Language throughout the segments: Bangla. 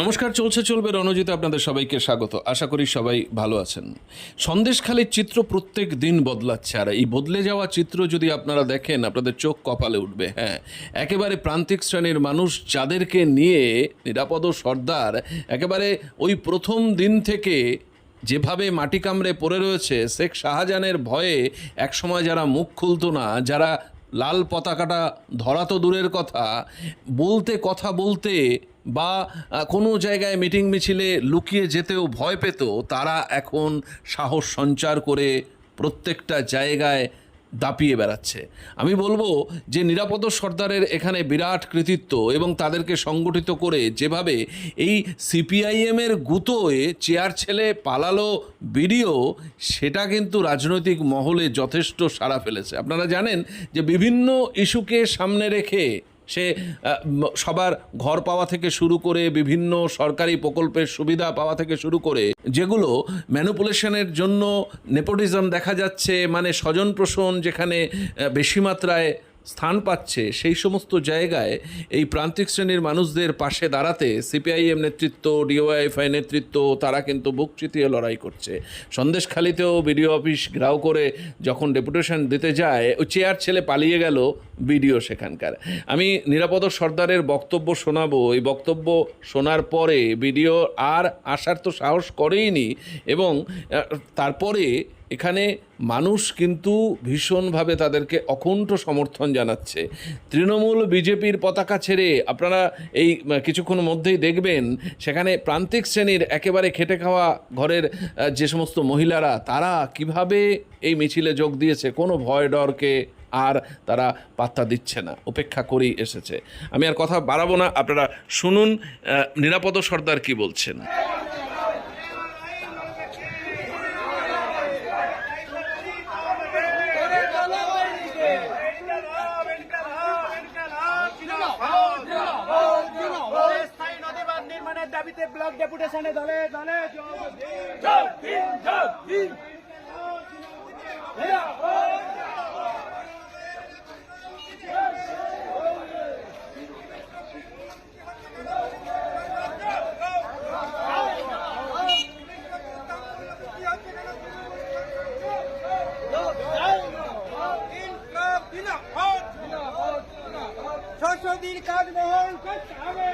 নমস্কার, চলছে, চলবে রণজিতে আপনাদের সবাইকে স্বাগত। আশা করি সবাই ভালো আছেন। সন্দেশখালীর চিত্র প্রত্যেক দিন বদলাচ্ছে। আর এই বদলে যাওয়া চিত্র যদি আপনারা দেখেন, আপনাদের চোখ কপালে উঠবে। হ্যাঁ একেবারে প্রান্তিক শ্রেণির মানুষ যাদেরকে নিয়ে নিরাপদ সর্দার, একেবারে ওই প্রথম দিন থেকে যেভাবে মাটি কামড়ে পড়ে রয়েছে, শেখ শাহজাহানের ভয়ে একসময় যারা মুখ খুলতো না, যারা লাল পতাকাটা ধরা তো দূরের কথা, বলতে কথা বলতে বা কোনো জায়গায় মিটিং মিছিলে লুকিয়ে যেতেও ভয় পেত, তারা এখন সাহস সঞ্চার করে প্রত্যেকটা জায়গায় দাপিয়ে বেড়াচ্ছে। আমি বলব যে নিরাপদ সর্দারের এখানে বিরাট কৃতিত্ব এবং তাদেরকে সংগঠিত করে যেভাবে এই সিপিআইএমের গুতোয় চেয়ার ছেলে পালালো ভিডিও সেটা কিন্তু রাজনৈতিক মহলে যথেষ্ট সাড়া ফেলেছে। আপনারা জানেন যে বিভিন্ন ইস্যুকে সামনে রেখে সে সবার ঘর পাওয়া থেকে শুরু করে বিভিন্ন সরকারি প্রকল্পের সুবিধা পাওয়া থেকে শুরু করে যেগুলো ম্যানুপুলেশনের জন্য নেপোটিজম দেখা যাচ্ছে মানে স্বজন প্রসন যেখানে বেশি মাত্রায় স্থান পাচ্ছে, সেই সমস্ত জায়গায় এই প্রান্তিক শ্রেণির মানুষদের পাশে দাঁড়াতে সিপিআইএম নেতৃত্ব ডিওয়াইফআই নেতৃত্ব, তারা কিন্তু বুক চিতিয়ে লড়াই করছে। সন্দেশখালিতেও বিডিও অফিস ঘেরাও করে যখন ডেপুটেশন দিতে যায়, ওই চেয়ার ছেলে পালিয়ে গেল বিডিও সেখানকার। আমি নিরাপদ সর্দারের বক্তব্য শোনাবো। এই বক্তব্য শোনার পরে বিডিও আর আসার তো সাহস করেইনি এবং তারপরে এখানে মানুষ কিন্তু ভীষণভাবে তাদেরকে অকুণ্ঠ সমর্থন জানাচ্ছে। তৃণমূল বিজেপির পতাকা ছেড়ে আপনারা এই কিছুক্ষণ মধ্যেই দেখবেন, সেখানে প্রান্তিক শ্রেণির একেবারে খেটে খাওয়া ঘরের যে সমস্ত মহিলারা, তারা কীভাবে এই মিছিলে যোগ দিয়েছে, কোনো ভয় ডরকে আর তারা পাত্তা দিচ্ছে না, উপেক্ষা করেই এসেছে। আমি আর কথা বাড়াবো না, আপনারা শুনুন নিরাপদ সর্দার কি বলছেন। নির্মাণের দাবিতে ব্লক ডেপুটেশনে দলে দলে যোগ দিন। সংসদীর কাজ বহন করতে হবে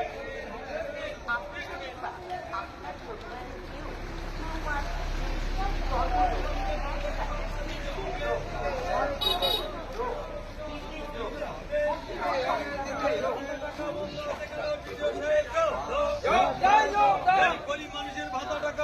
গরিব মানুষের ভাতা টাকা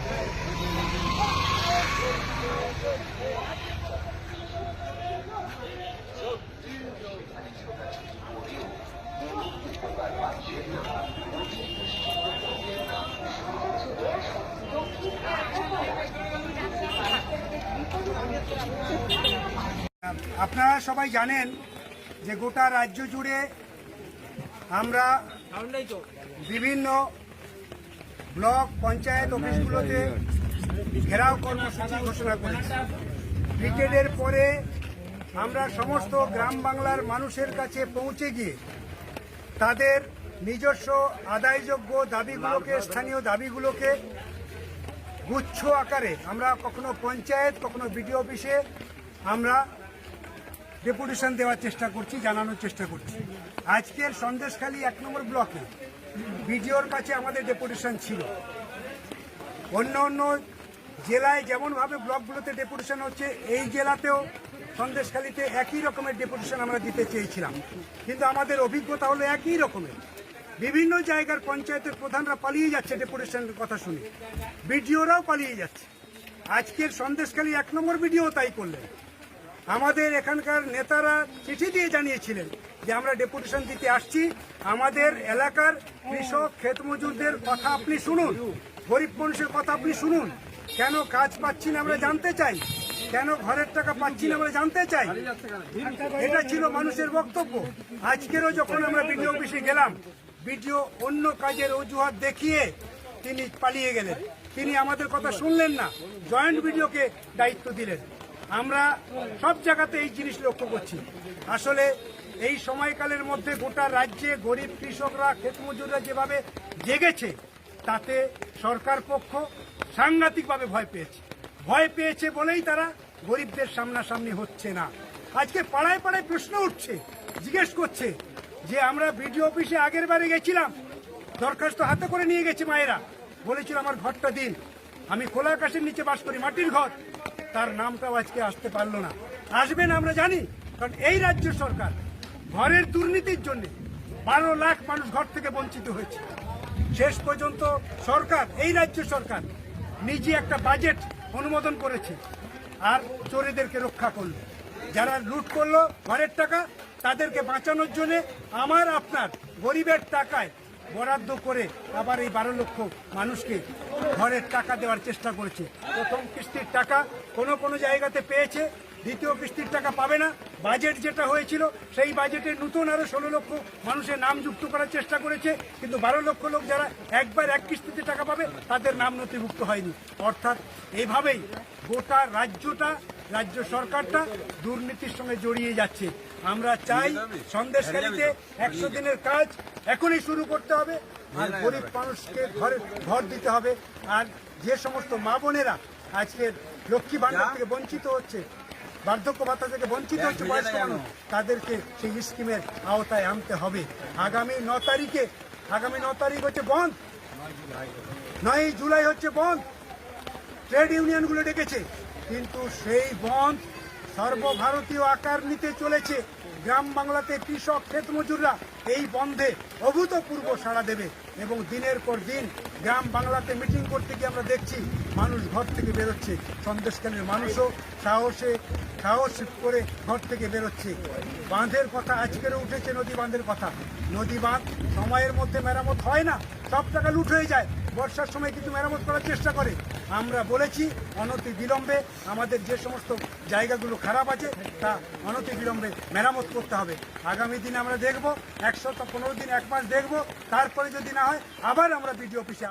আপনারা সবাই জানেন যে গোটা রাজ্য জুড়ে আমরা বিভিন্ন ব্লক, পঞ্চায়েত অফিসগুলোতে ঘেরাও কর্মসূচি ঘোষণা করেছি। ব্রিগেডের পরে আমরা সমস্ত গ্রাম বাংলার মানুষের কাছে পৌঁছে গিয়ে তাদের নিজস্ব আদায়যোগ্য দাবিগুলোকে, স্থানীয় দাবিগুলোকে গুচ্ছ আকারে আমরা কখনো পঞ্চায়েত, কখনো বিডিও অফিসে আমরা ডেপুটেশন দেওয়ার চেষ্টা করছি, জানানোর চেষ্টা করছি। আজকের সন্দেশখালী এক নম্বর ব্লকে বিডিওর কাছে আমাদের ডেপুটেশন ছিল। অন্য অন্য জেলায় যেমনভাবে ব্লকগুলোতে ডেপুটেশন হচ্ছে, এই জেলাতেও সন্দেশখালীতে একই রকমের ডেপুটেশন আমরা দিতে চেয়েছিলাম। কিন্তু আমাদের অভিজ্ঞতা হলো একই রকমের। বিভিন্ন জায়গার পঞ্চায়েতের প্রধানরা পালিয়ে যাচ্ছে ডেপুটেশনের কথা শুনে। বিডিওরাও পালিয়ে যাচ্ছে। আজকের সন্দেশখালী এক নম্বর বিডিও তাই করলেন। আমাদের এখানকার নেতারা চিঠি দিয়ে জানিয়েছিলেন যে আমরা ডেপুটেশন দিতে আসছি। আমাদের এলাকার কৃষক ক্ষেত মজুরদের কথা আপনি শুনুন, গরিব মানুষের কথা আপনি শুনুন। কেন কাজ পাচ্ছি না আমরা জানতে চাই? কেন ঘরের টাকা পাচ্ছি না আমরা জানতে চাই? এটা ছিল মানুষের বক্তব্য। আজকেরও যখন আমরা বিডিও অফিসে গেলাম, বিডিও অন্য কাজের অজুহাত দেখিয়ে তিনি পালিয়ে গেলেন। তিনি আমাদের কথা শুনলেন না, জয়েন্ট বিডিওকে দায়িত্ব দিলেন। আমরা সব জায়গাতে এই জিনিস লক্ষ্য করছি। আসলে এই সময়কালের মধ্যে গোটা রাজ্যে গরিব কৃষকরা ক্ষেত মজুররা যেভাবে জেগেছে, তাতে সরকার পক্ষ সাংঘাতিকভাবে ভয় পেয়েছে। ভয় পেয়েছে বলেই তারা গরিবদের সামনাসামনি হচ্ছে না। আজকে পাড়ায় পাড়ায় প্রশ্ন উঠছে, জিজ্ঞেস করছে যে আমরা বিডিও অফিসে আগের বারে গেছিলাম, দরখাস্ত হাতে করে নিয়ে গেছে মায়েরা। বলেছিল, আমার ঘরটা দিন। আমি খোলা আকাশের নিচে বাস করি, মাটির ঘর। তার নামটাও আজকে আসতে পারল না। আসবে না আমরা জানি, কারণ এই রাজ্য সরকার ঘরের দুর্নীতির জন্য বারো লাখ মানুষ ঘর থেকে বঞ্চিত হয়েছে। শেষ পর্যন্ত সরকার, এই রাজ্য সরকার নিজে একটা বাজেট অনুমোদন করেছে আর চোরেদেরকে রক্ষা করল। যারা লুট করল ঘরের টাকা, তাদেরকে বাঁচানোর জন্য আমার, আপনার গরিবের টাকায় বরাদ্দ করে আবার এই বারো লক্ষ মানুষকে ঘরের টাকা দেওয়ার চেষ্টা করেছে। প্রথম কিস্তির টাকা কোনো কোনো জায়গাতে পেয়েছে। দ্বিতীয় কিস্তির টাকা পাবে না। বাজেট যেটা হয়েছিল, সেই বাজেটে নতুন আরও ষোলো লক্ষ মানুষের নাম যুক্ত করার চেষ্টা করেছে। কিন্তু বারো লক্ষ লোক যারা একবার এক কিস্তিতে টাকা পাবে, তাদের নাম নথিভুক্ত হয়নি। অর্থাৎ এইভাবেই গোটা রাজ্যটা, রাজ্য সরকারটা দুর্নীতির সঙ্গে জড়িয়ে যাচ্ছে। আমরা চাই সন্দেশকারীতে একশো দিনের কাজ এখনই শুরু করতে হবে, আর গরিব মানুষকে ঘরে, ঘর দিতে হবে। আর যে সমস্ত মা বোনেরা আজকের লক্ষ্মী ভাণ্ডার থেকে বঞ্চিত হচ্ছে বার্ধক্য ভাতা থেকে বঞ্চিত হচ্ছে বয়স্ক মানুষ। তাদেরকে সেই স্কিমের আওতায় আনতে হবে। আগামী ন তারিখে আগামী ন তারিখ হচ্ছে বন্ধ। নয় জুলাই হচ্ছে বন্ধ। ট্রেড ইউনিয়নগুলো ডেকেছে। কিন্তু সেই বন্ধ সর্বভারতীয় আকার নিতে চলেছে। গ্রাম বাংলাতে কৃষক ক্ষেত মজুররা এই বন্ধে অভূতপূর্ব সাড়া দেবে। এবং দিনের পর দিন গ্রাম বাংলাতে মিটিং করতে গিয়ে আমরা দেখছি মানুষ ঘর থেকে বেরোচ্ছে। সন্দেশকালীর মানুষও সাহসে, সাহস করে ঘর থেকে বেরোচ্ছে। বাঁধের কথা আজকেরও উঠেছে নদী বাঁধের কথা। নদী বাঁধ সময়ের মধ্যে মেরামত হয় না, সব টাকা লুট হয়ে যায়। বর্ষার সময় কিছু মেরামত করার চেষ্টা করে। আমরা বলেছি, অনতি বিলম্বে আমাদের যে সমস্ত জায়গাগুলো খারাপ আছে, তা অনতি বিলম্বে মেরামত করতে হবে। আগামী দিনে আমরা দেখব একশো পনেরো দিন, এক মাস দেখব, তারপরে যদি না হয়, আবার আমরা বিডিও অফিসে